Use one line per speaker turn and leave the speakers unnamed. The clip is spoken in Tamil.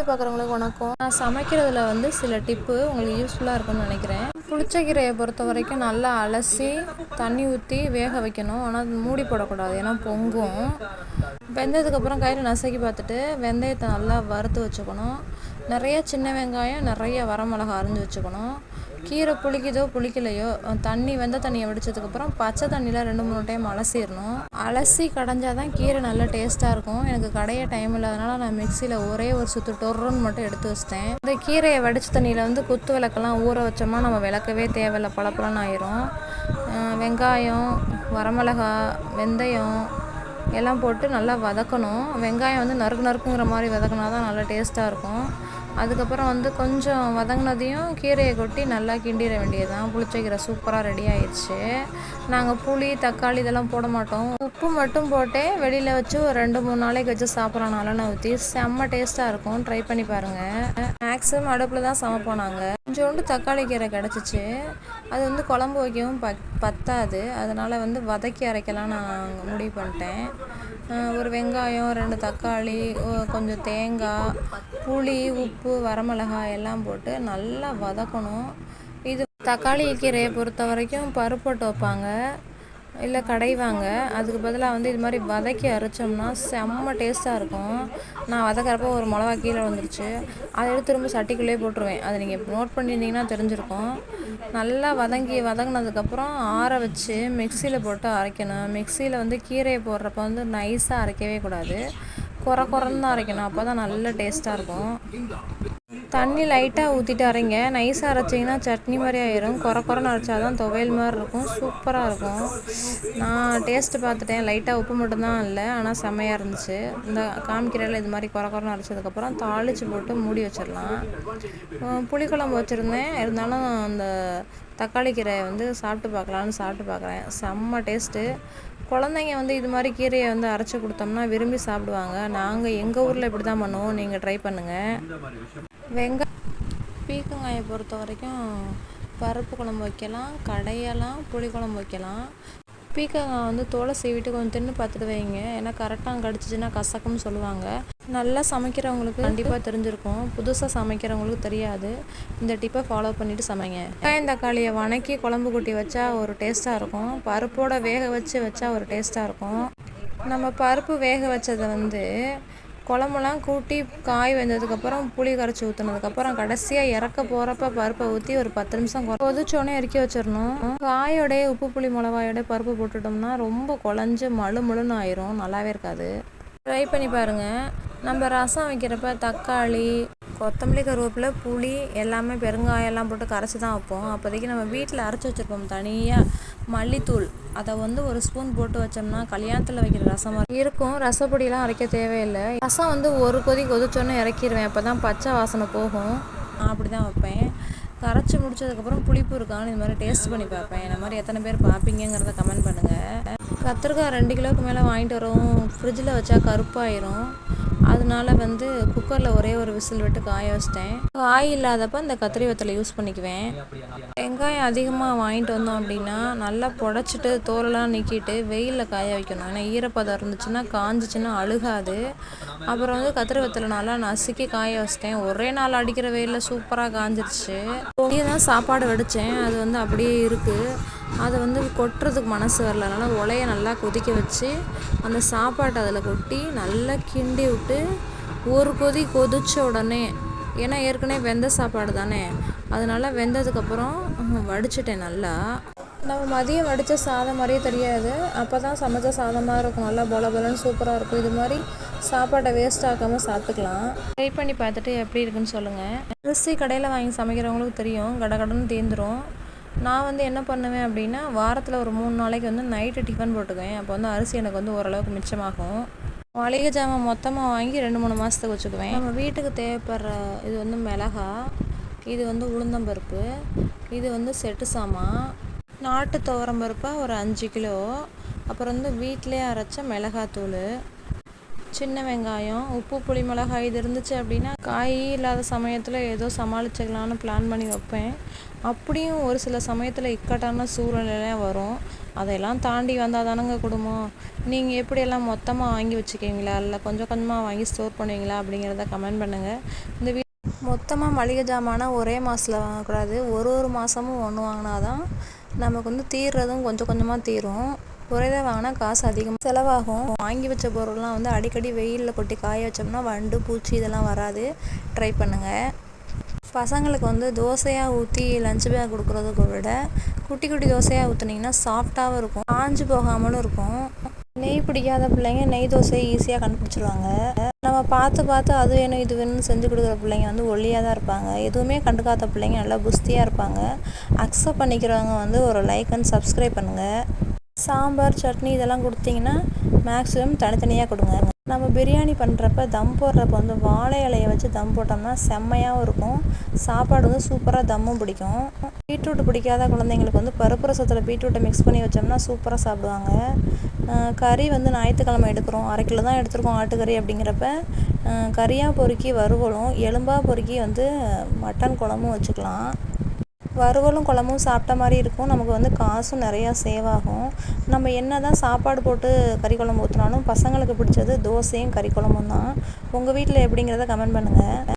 வீடியோ பார்க்குறவங்களுக்கு வணக்கம். நான் சமைக்கிறதுல வந்து சில டிப்பு உங்களுக்கு யூஸ்ஃபுல்லாக இருக்கும்னு நினைக்கிறேன். புளிச்சக்கீரையை பொறுத்த வரைக்கும் நல்லா அலசி தண்ணி ஊற்றி வேக வைக்கணும். ஆனால் மூடி போடக்கூடாது. ஏன்னா பொங்கும். வெந்ததுக்கப்புறம் கையில் நசுக்கி பார்த்துட்டு வெந்தயத்தை நல்லா வறுத்து வச்சுக்கணும். நிறைய சின்ன வெங்காயம் நிறைய வரமிளகா அரிஞ்சு வச்சுக்கணும். கீரை புளிக்குதோ புளிக்கலையோ தண்ணி வெந்த தண்ணியை வடித்ததுக்கப்புறம் பச்சை தண்ணியில் ரெண்டு மூணு டைம் அலசிடணும். அலசி கடைஞ்சால் தான் கீரை நல்லா டேஸ்ட்டாக இருக்கும். எனக்கு கடைய டைம் இல்லாதனால நான் மிக்சியில் ஒரே ஒரு சுற்று டொர்ருன்னு மட்டும் எடுத்து வச்சிட்டேன். இந்த கீரையை வடித்த தண்ணியில் வந்து குத்து விளக்கெல்லாம் ஊற வச்சோமா நம்ம விளக்கவே தேவையில்லை பளபளன்னு ஆயிரும். வெங்காயம் வரமிளகா வெந்தயம் எல்லாம் போட்டு நல்லா வதக்கணும். வெங்காயம் வந்து நறுக்கு நறுக்குங்கிற மாதிரி வதக்கினா தான் நல்லா டேஸ்ட்டாக இருக்கும். அதுக்கப்புறம் வந்து கொஞ்சம் வதங்கினதையும் கீரையை கொட்டி நல்லா கிண்டிட வேண்டியது தான் புளிச்சக்கீரை சூப்பராக ரெடி ஆயிடுச்சு. நாங்கள் புளி தக்காளி இதெல்லாம் போட மாட்டோம். உப்பு மட்டும் போட்டே வெளியில் வச்சு ஒரு ரெண்டு மூணு நாளைக்கு வச்சு சாப்பிட்றனால நான் ஊற்றி செம்ம டேஸ்ட்டாக இருக்கும். ட்ரை பண்ணி பாருங்கள் மேக்ஸிமம் அடுப்பில் தான் சமைப்போம் நாங்கள் கொஞ்சோண்டு தக்காளி கீரை கிடச்சிச்சு. அது வந்து குழம்பு வைக்கவும் ப பத்தாது. அதனால் வந்து வதக்கி அரைக்கலாம் நான் முடிவு பண்ணிட்டேன். ஒரு வெங்காயம் ரெண்டு தக்காளி கொஞ்சம் தேங்காய் புளி உப்பு வரமிளகாய் எல்லாம் போட்டு நல்லா வதக்கணும். இது தக்காளி கீரையை பொறுத்த வரைக்கும் பருப்போட்டு வைப்பாங்க. இல்லை கடைவாங்க அதுக்கு பதிலாக வந்து இது மாதிரி வதக்கி அரைச்சோம்னா செம்ம டேஸ்ட்டாக இருக்கும். நான் வதக்கிறப்போ ஒரு மிளகா கீழே வந்துருச்சு அதை எடுத்து திரும்ப சட்டிக்குள்ளேயே போட்டுருவேன். அதை நீங்கள் நோட் பண்ணியிருந்தீங்கன்னா தெரிஞ்சிருக்கும். நல்லா வதங்கி வதங்கினதுக்கப்புறம் ஆற வச்சு மிக்சியில் போட்டு அரைக்கணும். மிக்சியில் வந்து கீரையை போடுறப்ப வந்து நைஸாக அரைக்கவே கூடாது. குறை குறைன்னு தான் அரைக்கணும். அப்போ தான் நல்ல டேஸ்ட்டாக இருக்கும். தண்ணி லைட்டாக ஊற்றிட்டு அரைங்க நைஸாக அரைச்சிங்கன்னா சட்னி மாதிரி ஆயிரும். குறை குறைன்னு அரைச்சா தான் துவையல் மாதிரி இருக்கும். சூப்பராக இருக்கும். நான் டேஸ்ட்டு பார்த்துட்டேன். லைட்டாக உப்பு மட்டும்தான் இல்லை. ஆனால் செம்மையாக இருந்துச்சு. இந்த காமிக்கிறதில் இது மாதிரி குறை குறைன்னு அரைச்சதுக்கப்புறம் தாளித்து போட்டு மூடி வச்சிடலாம். புளிக்குழம்பு வச்சுருந்தேன். இருந்தாலும் அந்த தக்காளி கீரையை வந்து சாப்பிட்டு பார்க்கலான்னு சாப்பிட்டு பார்க்குறேன். செம்ம டேஸ்ட்டு குழந்தைங்க வந்து இது மாதிரி கீரையை வந்து அரைச்சி கொடுத்தோம்னா விரும்பி சாப்பிடுவாங்க. நாங்கள் எங்கள் ஊரில் இப்படி தான் பண்ணுவோம். நீங்கள் ட்ரை பண்ணுங்கள் வெங்க பீக்கங்காயை பொறுத்த வரைக்கும் பருப்பு குழம்பு வைக்கலாம். கடையெல்லாம் புளி குழம்பு வைக்கலாம். பீக்கங்காய் வந்து தோலை சீவிட்டு கொஞ்சம் தின்னு பார்த்துட்டு வைங்க. ஏன்னா கரெக்டாக கடிச்சிச்சின்னா கசக்கும்னு சொல்லுவாங்க. நல்லா சமைக்கிறவங்களுக்கு. கண்டிப்பாக தெரிஞ்சிருக்கும். புதுசாக சமைக்கிறவங்களுக்கு தெரியாது. இந்த டிப்பை ஃபாலோ பண்ணிவிட்டு சமைங்க. வெங்காயம் தக்காளியை வணக்கி குழம்பு கூட்டி வச்சா ஒரு டேஸ்ட்டாக இருக்கும். பருப்போட வேக வச்சு வச்சா ஒரு டேஸ்ட்டாக இருக்கும். நம்ம பருப்பு வேக வச்சதை வந்து குழம்புலாம் கூட்டி காய் வெந்ததுக்கப்புறம் புளி கரைச்சி ஊற்றுனதுக்கப்புறம் கடைசியாக இறக்க போகிறப்ப பருப்பை ஊற்றி ஒரு பத்து நிமிஷம் கொதிச்சோடனே இறக்கி வச்சிடணும் காயோடைய உப்பு புளி மிளகாயோட பருப்பு போட்டுட்டோம்னா ரொம்ப குழஞ்சு மழு மழுன்னு ஆயிரும். நல்லாவே இருக்காது. ட்ரை பண்ணி பாருங்கள் நம்ம ரசம் வைக்கிறப்ப தக்காளி கொத்தமல்லி கருவேப்பிலை புளி எல்லாமே பெருங்காயெல்லாம் போட்டு கரைச்சி தான் வைப்போம். அப்போதைக்கு நம்ம வீட்டில் அரைச்சி வச்சுருப்போம் தனியாக மல்லித்தூள். அதை வந்து ஒரு ஸ்பூன் போட்டு வச்சோம்னா கல்யாணத்தில் வைக்கிற ரசம் இருக்கும். ரசப்பொடியெலாம் அரைக்க தேவையில்லை. ரசம் வந்து ஒரு கொதி கொதிச்சோன்னே இறக்கிடுவேன் அப்போ தான் பச்சை வாசனை போகும். நான் அப்படி தான் வைப்பேன். கரைச்சி முடிச்சதுக்கப்புறம் புளிப்பு இருக்கான்னு இது மாதிரி டேஸ்ட் பண்ணி பார்ப்பேன். இந்த மாதிரி எத்தனை பேர் பார்ப்பீங்கிறத கமெண்ட் பண்ணுங்கள் கத்திரிக்காய் ரெண்டு கிலோவுக்கு மேலே வாங்கிட்டு வரும். ஃப்ரிட்ஜில் வச்சா கருப்பாயிரும். அதனால வந்து குக்கரில் ஒரே ஒரு விசில் விட்டு காய வச்சிட்டேன். காய் இல்லாதப்ப இந்த கத்திரி வத்தலை யூஸ் பண்ணிக்குவேன். வெங்காயம் அதிகமாக வாங்கிட்டு வந்தோம் அப்படின்னா நல்லா புடச்சிட்டு தோலெல்லாம் நீக்கிட்டு வெயிலில் காய வைக்கணும். ஏன்னா ஈரப்பதம் இருந்துச்சுன்னா காஞ்சிச்சின்னா அழுகாது. அப்புறம் வந்து கத்திரி வத்தலை நல்லா நசுக்கி காய வச்சிட்டேன். ஒரே நாள் அடிக்கிற வெயிலில் சூப்பராக காஞ்சிருச்சு. தான் சாப்பாடு வடித்தேன் அது வந்து அப்படியே இருக்குது அதை வந்து கொட்டுறதுக்கு மனசு வரல. அதனால் நல்லா கொதிக்க வச்சு அந்த சாப்பாட்டை அதில் கொட்டி நல்லா கிண்டி விட்டு ஒரு கொதி கொதித்த உடனே ஏன்னா ஏற்கனவே வெந்த சாப்பாடு தானே அதனால் வெந்ததுக்கப்புறம் வடிச்சிட்டேன் நல்லா. நம்ம மதியம் வடித்த சாதம் மாதிரியே தெரியாது. அப்போ தான் சமைச்ச சாதமாக இருக்கும். நல்லா பொல பொலன்னு சூப்பராக இருக்கும். இது மாதிரி சாப்பாட்டை வேஸ்ட் ஆக்காமல் சாப்பிட்டுக்கலாம். ட்ரை பண்ணி பார்த்துட்டு எப்படி இருக்குன்னு சொல்லுங்கள் அரிசி கடையில் வாங்கி சமைக்கிறவங்களுக்கு தெரியும். கடகடன்னு தேர்ந்துடும் நான் வந்து என்ன பண்ணுவேன் அப்படின்னா வாரத்தில் ஒரு மூணு நாளைக்கு வந்து நைட்டு டிஃபன் போட்டுக்குவேன். அப்போ வந்து அரிசி எனக்கு வந்து ஓரளவுக்கு மிச்சமாகும். மளிகை ஜாமான் மொத்தமாக வாங்கி ரெண்டு மூணு மாதத்துக்கு வச்சுக்குவேன். நம்ம வீட்டுக்கு தேவைப்படுற இது வந்து மிளகா இது வந்து உளுந்தம்பருப்பு இது வந்து செட்டு சாமான் நாட்டு துவரம் பருப்பாக ஒரு அஞ்சு கிலோ அப்புறம் வந்து வீட்டிலே அரைச்ச மிளகாத்தூள் சின்ன வெங்காயம் உப்பு புளி மிளகாய் இது இருந்துச்சு அப்படின்னா காய் இல்லாத சமயத்தில் ஏதோ சமாளிச்சுக்கலான்னு பிளான் பண்ணி வைப்பேன். அப்படியும் ஒரு சில சமயத்தில் இக்கட்டான சூழ்நிலைலாம் வரும். அதையெல்லாம் தாண்டி வந்தால் தானங்க குடும்பம்? நீங்கள் எப்படியெல்லாம் மொத்தமாக வாங்கி வச்சுக்குவீங்களா? இல்லை கொஞ்சம் கொஞ்சமாக வாங்கி ஸ்டோர் பண்ணுவீங்களா? அப்படிங்கிறத கமெண்ட் பண்ணுங்கள் இந்த வீ மொத்தமாக மளிகை ஜாமானை ஒரே மாதத்தில் வாங்கக்கூடாது. ஒரு ஒரு மாதமும் ஒன்று வாங்கினா தான் நமக்கு வந்து தீர்றதும் கொஞ்சம் கொஞ்சமாக தீரும். ஒரேதாக வாங்கினா காசு அதிகமாக செலவாகும். வாங்கி வச்ச பொருள்லாம் வந்து அடிக்கடி வெயிலில் கொட்டி காய வச்சோம்னா வண்டு பூச்சி இதெல்லாம் வராது. ட்ரை பண்ணுங்கள் பசங்களுக்கு வந்து தோசையாக ஊற்றி லஞ்ச் பேக் கொடுக்குறதுக்கு விட குட்டி குட்டி தோசையாக ஊற்றுனீங்கன்னா சாஃப்டாகவும் இருக்கும். காஞ்சு போகாமலும் இருக்கும். நெய் பிடிக்காத பிள்ளைங்க நெய் தோசையை ஈஸியாக கண்டுபிடிச்சிருவாங்க. நம்ம பார்த்து பார்த்து அது வேணும் இது வேணும்னு செஞ்சு கொடுக்குற பிள்ளைங்க வந்து ஒல்லியாக தான் இருப்பாங்க. எதுவுமே கண்டுக்காத பிள்ளைங்க நல்லா புஸ்தியாக இருப்பாங்க. அக்செப்ட் பண்ணிக்கிறவங்க வந்து ஒரு லைக் அண்ட் சப்ஸ்கிரைப் பண்ணுங்கள் சாம்பார் சட்னி இதெல்லாம் கொடுத்தீங்கன்னா மேக்ஸிமம் தனித்தனியாக கொடுங்க. நம்ம பிரியாணி பண்ணுறப்ப தம் போடுறப்ப வந்து வாழை இலையை வச்சு தம் போட்டோம்னா செம்மையாகவும் இருக்கும். சாப்பாடு வந்து சூப்பராக தம்மும் பிடிக்கும். பீட்ரூட் பிடிக்காத குழந்தைங்களுக்கு வந்து பருப்பு ரசத்தில் பீட்ரூட்டை மிக்ஸ் பண்ணி வச்சோம்னா சூப்பராக சாப்பிடுவாங்க. கறி வந்து ஞாயிற்றுக்கிழமை எடுக்கிறோம். அரை கிலோ தான் எடுத்துருக்கோம் ஆட்டுக்கறி அப்படிங்கிறப்ப. கறியாக பொறுக்கி வறுவலும் எலும்பாக பொறுக்கி வந்து மட்டன் குழம்பும் வச்சுக்கலாம். வறுவலும் குழம்பும் சாப்பிட்ட மாதிரி இருக்கும். நமக்கு வந்து காசும் நிறையா சேவ் ஆகும். நம்ம என்ன தான் சாப்பாடு போட்டு கறி குழம்பு ஊற்றினாலும் பசங்களுக்கு பிடிச்சது தோசையும் கறி குழம்பும் தான் உங்கள் வீட்டில் எப்படிங்கிறத கமெண்ட் பண்ணுங்கள்